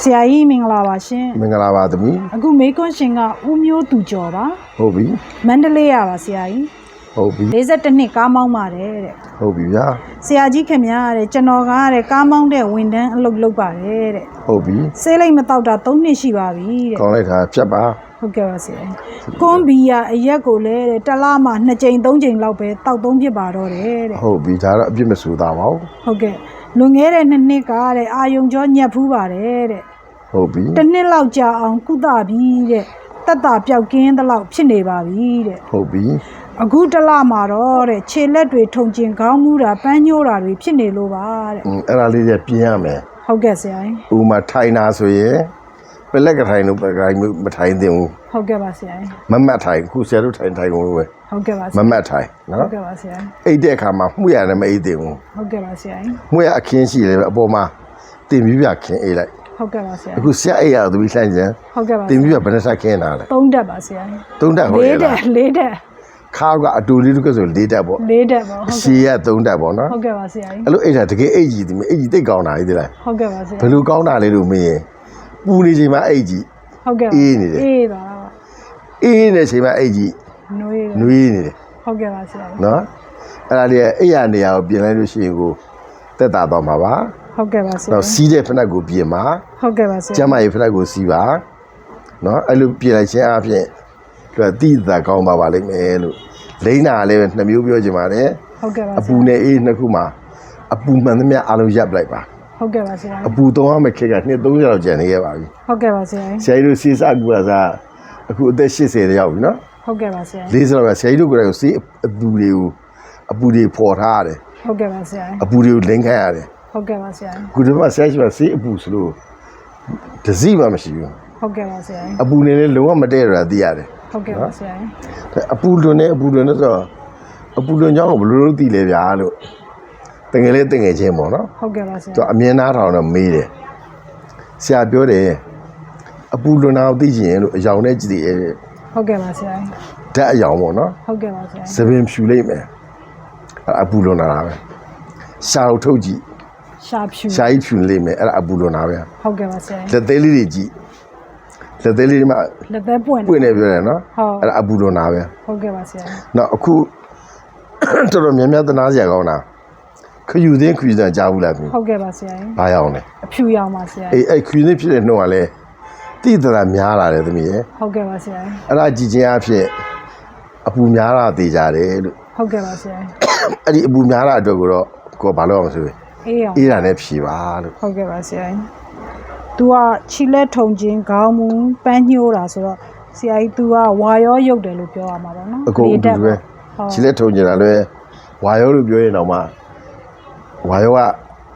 ဆရာကြီးမင်္ဂလာပါရှင်မင်္ဂလာပါသမီးအခုမေကွန်းရှင်ကဦးမျိုးသူကျော်ပါဟုတ်ပြီမန္တလေးရပါဆရာကြီးဟုတ်ပြီ52နှစ်ကားမောင်းပါတယ်တဲ့ဟုတ်ပြီဗျာဆရာကြီးခင်ဗျားတဲ့ကျွန်တော်ကတဲ့ကားမောင်းတဲ့ဝန်ထမ်းအလုပ်လုပ်ပါတယ်တဲ့ဟုတ်ပြီဆေးလိမ်မတောက်တာ3နှစ်ရှိပါပြီတဲ့ကောင်းလိုက်တာဖြတ်ပါဟုတ်ကဲ့ပါဆရာကြီးကွန်ဘီယာအရက်ကိုလည်းတဲ့တစ်လမှ2ကြိမ်3ကြိမ်လောက်ပဲတောက်သုံးဖြစ်ပါတော့တယ်တဲ့ဟုတ်ပြီဒါတော့အပြစ်မဆိုသားပါဘူးဟုတ်ကဲ့ လွန်ခဲ့တဲ့နှစ်နှစ်ကတဲ့အာယုံကျော်ညက်ဖူးပါတယ်တဲ့ဟုတ်ပြီတစ်နှစ်လောက်ကြာအောင်ကုသပြီးတဲ့တက်တာပြောက်ကင်းသလောက်ဖြစ်နေပါပြီတဲ့ဟုတ်ပြီအခုတစ်လမှာတော့တဲ့ခြေလက်တွေထုံကျင်ခေါင်းမူတာပန်းညိုးတာတွေဖြစ်နေလို့ပါတဲ့အင်းအဲ့ဒါလေးတွေပြင်ရမယ်ဟုတ်ကဲ့ဆရာကြီးဥမာထိုင်တာဆိုရင်ပ လက်ကထိုင်လို့ပကိုင်းမထိုင်သင့်ဘူးဟုတ်ကဲ့ပါဆရာကြီးမမတ်ထိုင်အခုဆရာတို့ထိုင်ထိုင်ကုန်လို့ပဲဟုတ်ကဲ့ပါဆမရာမတ်ထိုင်ဟုနော်တ်ကဲ့ပါဆရာကြီးအိတ်တဲ့အခါမှာမှုရတယ်မအိတ်သင့်ဘူးဟုတ်ကဲ့ပါဆရာကြီးမှုရအခင်းရှိတယ်အပေါ်မှာတင်ပြီးပြခင်းအိတ်လိုက်ဟုတ်ကဲ့ပါဆရာအခုဆရာအိတ်ရသူပြီးလှမ်းကြံဟုတ်ကဲ့ပါတင်ပြီးပြဘယ်နှဆက်ခင်းတာလဲသုံးတက်ပါဆရာကြီးသုံးတက်ဟုတ်လေးရဲ့တက်လားလေးတက်ခါကအတူလေးတို့ကဆိုလေးတက်ပေါ့လေးတက်ပါဟုတ်ရှည်ရသုံးတက်ပေါ့နော်ဟုတ်ကဲ့ပါဆရာကြီးအဲ့လိုအိတ်တာတကယ်အိတ်ကြီးဒီအိတ်ကြီးတိတ်ကောင်းတာကြီးဒီလားဟုတ်ကဲ့ပါဆရာဘယ်လိုကောင်းတာလဲလို့မင်းရင် ပူနေချိန်မှာအိတ်ကြီးဟုတ်ကဲ့ပါအေးနေတယ်အေးပါအေးနေချိန်မှာအိတ်ကြီးနွေးနွေးနေတယ်ဟုတ်ကဲ့ပါဆရာကြီးနော်အဲ့ဒါလေးကအိတ်ရနေရာကိုပြင်လိုက်လို့ရှိရင်ကိုတက်တာတော့မှာပါဟုတ်ကဲ့ပါဆရာတော့ကြီးစီးတဲ့ဖက်နှက်ကိုပြင်ပါဟုတ်ကဲ့ပါဆရာကျမ်းမာရေးဖက်နှက်ကိုစီးပါနော်အဲ့လိုပြင်လိုက်ခြင်းအပြင်သူကတိတာကောင်းပါပါလိမ့်မယ်လို့လိမ့်တာလည်းနှစ်မျိုးပြောချင်ပါတယ်ဟုတ်ကဲ့ပါအဆပူရာနဲ့အေးနှစ်ခုမှာအပူမှန်သမျှအားလုံးရပ်ပလိုက်ပါ ဟုတ်ကဲ့ပါဆရာအပူသုံးရမယ့်ခေတ်ကနှစ်30လောက်ကျန်နေခဲ့ပါပြီဟုတ်ကဲ့ပါဆရာကြီးဆရာကြီးတို့စီစကူလာစားအခုအသက်80ရောက်ပြီနော်ဟုတ်ကဲ့ပါဆရာကြီး40လောက်ကဆရာကြီးတို့ကလည်းစီအပူတွေကိုအပူတွေပေါ်ထားရတယ်ဟုတ်ကဲ့ပါဆရာကြီးအပူတွေကိုလင်းခန့်ရတယ်ဟုတ်ကဲ့ပါဆရာကြီးအခုဒီမှာဆရာကြီးကစီအပူဆိုလို့ဒစီမှမရှိဘူးဟုတ်ကဲ့ပါဆရာကြီးအပူနေလည်းလုံးဝမတည့်ရတာသိရတယ်ဟုတ်ကဲ့ပါဆရာကြီးအပူလွန်နေအပူလွန်နေဆိုတော့အပူလွန်ကြောင်းကိုဘယ်လိုလုပ်သိလဲဗျာလို့တ ငယ်လေးတငယ်ချင်းပေါ့နော်ဟုတ်ကဲ့ပါဆရာသူအမြင်နာထောင်တော့မေးတယ်ဆရာပြောတယ်အပူလွန်တာကိုသိချင်ရင်လို့အယောင်နဲ့ကြည့်တယ်ဟုတ်ကဲ့ပါဆရာကြီးဓာတ်အယောင်ပေါ့နော်ဟုတ်ကဲ့ပါဆရာကြီးသပင်ဖြူလိုက်မယ်အဲ့ဒါအပူလွန်တာပဲရှာကိုထုတ်ကြည့်ရှာဖြူရှာကြီးဖြူလိုက်မယ်အဲ့ဒါအပူလွန်တာပဲဟုတ်ကဲ့ပါဆရာကြီးလက်သေးလေးတွေကြည့်လက်သေးလေးတွေမှာလက်သက်ပွင့်ပွင့်နေပြောတယ်နော်ဟုတ်အဲ့ဒါအပူလွန်တာပဲဟုတ်ကဲ့ပါဆရာကြီးနောက်အခုတော်တော်များများသနာစရာကောင်းတာ ခယူသိန်းခယူသိန်းကြားဘူးလားခင်ဟုတ်ကဲ့ပါဆရာကြီးဘာရောက်လဲအဖြူရောင်ပါဆရာကြီးအေးအဲ့ခယူသိန်းဖြစ်တဲ့နှုံးကလည်းတိတရာများလာတယ်သမီးရဲ့ဟုတ်ကဲ့ပါဆရာကြီးအဲ့ဒါကြည်ချင်းအဖြစ်အပူများတာသိကြတယ်လို့ဟုတ်ကဲ့ပါဆရာကြီးအဲ့ဒီအပူများတာအတွက်ကိုတော့ကိုယ်ဘာလို့အောင်ဆိုရင်အေးရောင်အေးတာနဲ့ဖြေပါလို့ဟုတ်ကဲ့ပါဆရာကြီး तू ကခြိလက်ထုံချင်းခေါင်းမူပန်းညိုးတာဆိုတော့ဆရာကြီး तू ကဝါရောရုပ်တယ်လို့ပြောရမှာပေါ့နော်အကုန်အတူတူပဲဟုတ်ခြေလက်ထုံနေတာလည်းဝါရောလို့ပြောရင်တော့မှ ဝါရောက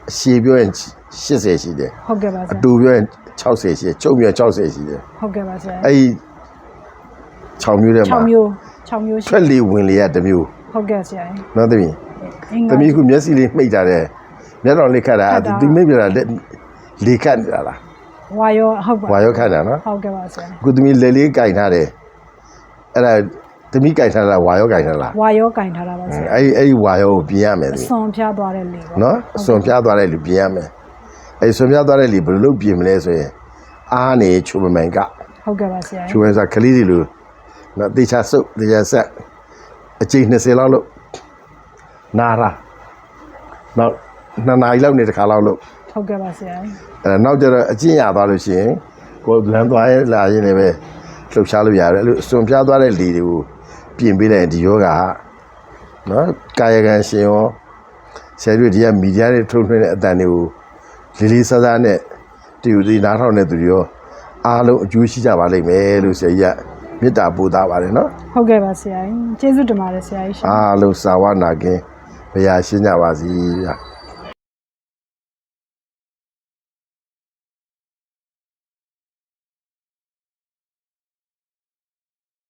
အရှည်ပြောရင်80ရှိတယ်ဟုတ်ကဲ့ပါဆအရာတူပြောရင်60ရှိတယ်ချုပ်ပြောရင်60ရှိတယ်ဟုတ်ကဲ့ပါဆရာကြီးအဲ့ဒီ6မျိုးထဲမှာ6မျိုး6မျိုးရှိထွက်လေဝင်လေရတစ်မျိုးဟုတ်ကဲ့ဆရာကြီးနော်သမီးအင်္ဂါသမီးခုမျက်စိလေးမှိတ်ထားတယ်မျက်တော်လေးခတ်တာခတ်တာဒီမိတ်ပြတာလက်လေခတ်နေတာလားဝါရောဟုတ်ပါဝါရောခတ်တာနော်ဟုတ်ကဲ့ပါဆရာအခုသမီးလက်လေးကင်ထားတယ်အဲ့ဒါ သမီးကင်ထားတာဝါရောကင်ထားလားဝါရောကင်ထားတာပါဆရာအဲ့ဒီအဲ့ဒီဝါရောကိုပြင်ရမယ်အသမီးစွန်ဖျားသွားတဲ့လေပေါ့နော်အစွန်ပြားသွားတဲ့လူပြင်ရမယ်အဲ့ဒီစွန်ပြားသွားတဲ့လူဘယ်လိုလုပ်ပြင်မလဲဆိုရင်အားနေချုံမမှန်ကဟုတ်ကဲ့ပါဆရာချုံမစားကလေးတွေလို့နော်တေချာစုပ်တေချာဆက်အချိန်20လောက်လို့နာရာနောက်နှစ်နာရီလောက်နေတစ်ခါလောက်လို့ဟုတ်ကဲ့ပါဆရာအဲ့ဒါနောက်ကျတော့အကျင့်ရသွားလို့ရှိရင်ကိုယ်လမ်းသွားရင်လာရင်လည်းပဲလှုပ်ရှားလို့ရတယ်အဲ့လိုစွန်ပြားသွားတဲ့လေတွေကို ပြင်ပေးလိုက်ရင်ဒီယောဂါကနော်ကာယကံရှင်ရောဆရာတို့ဒီကမီဒီယာတွေထုတ်လွှင့်တဲ့အတန်တွေကိုလေးလေးစားစားနဲ့တူတူနားထောင်တဲ့သူတွေရောအားလုံးအကျိုးရှိကြပါလိမ့်မယ်လို့ဆရာကြီးကမေတ္တာပို့သားပါတယ်နော်ဟုတ်ကဲ့ပါဆရာကျေးဇူးတင်ပါတယ်ဆရာကြီးရှင်အားလုံးစာဝနာကင်းဘုရားရှင်းကြပါစီဗျာ